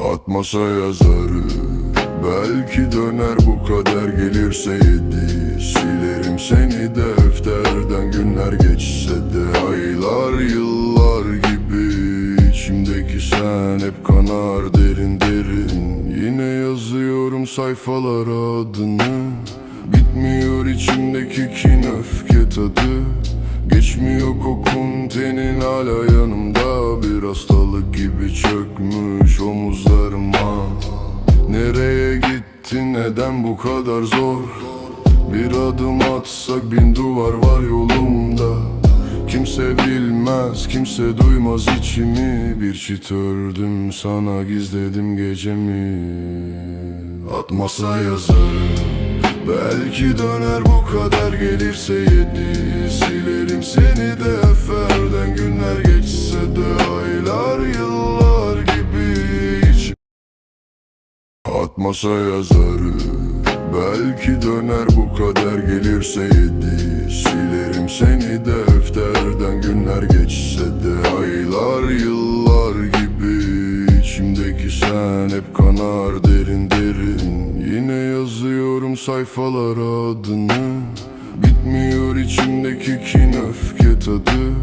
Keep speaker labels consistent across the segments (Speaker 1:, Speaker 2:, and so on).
Speaker 1: Atmasa yazarı Belki döner bu kader gelirse yedi. Silerim seni defterden günler geçse de Aylar yıllar gibi. İçimdeki sen hep kanar derin derin. Yine yazıyorum sayfalara adını. Bitmiyor içimdeki kin öfke tadı Geçmiyor kokun tenin hala yanımda. Bir hastalık gibi çökmüş omuzlarıma. Nereye gitti neden bu kadar zor? Bir adım atsak bin duvar var yolumda. Kimse bilmez, kimse duymaz içimi. Bir çit ördüm sana gizledim gecemi. Atmasa yazarım Belki döner bu kadar gelirse yedi. Silerim seni de eferden günler geçse de. Aylar yıllar gibi hiç Atmasa yazarı Belki döner bu kadar gelirse yedi. Silerim seni de defterden günler geçse de. Aylar yıllar gibi içimdeki sen hep kanar derin derin. Yine yazıyorum sayfalara adını. Bitmiyor içimdeki kin öfke tadı.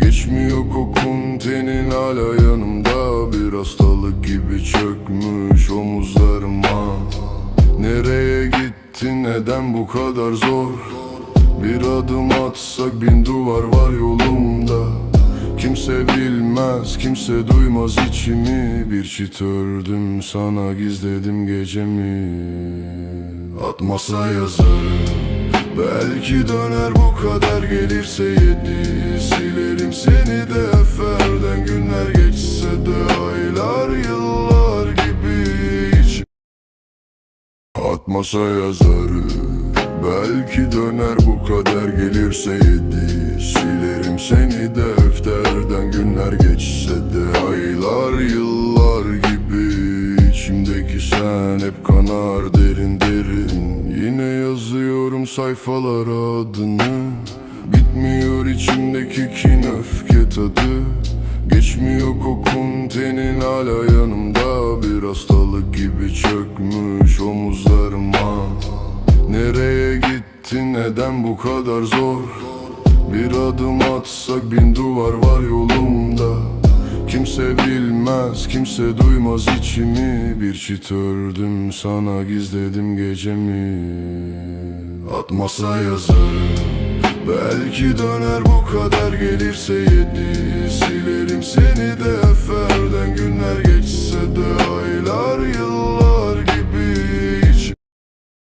Speaker 1: Geçmiyor kokun tenin hala yanımda. Bir hastalık gibi çökmüş omuzlarıma. Nereye gitti neden bu kadar zor? Bir adım atsak bin duvar var yolumda Kimse bilmez, kimse duymaz içimi. Bir çit ördüm sana gizledim gecemi. Atmasa yazarım Belki döner bu kadar gelirse yedi. Silerim seni de eferden günler geçse de Aylar yıllar gibi. Hiç Atmasa yazarı Belki döner bu kadar gelirse yedi. Silerim seni de defterden günler geçse de. Aylar yıllar gibi içimdeki sen hep kanar derin derin. Yine yazıyorum sayfalara adını. Bitmiyor içimdeki kin öfke tadı. Geçmiyor kokun tenin hala yanımda. Bir hastalık gibi çökmüş omuzlarıma Nereye gitti neden bu kadar zor? Bir adım atsak bin duvar var yolumda. Kimse bilmez, kimse duymaz içimi. Bir çit ördüm sana gizledim gecemi. Atmasa yazarım Belki döner bu kadar gelirse yedi. Silerim seni de eferden günler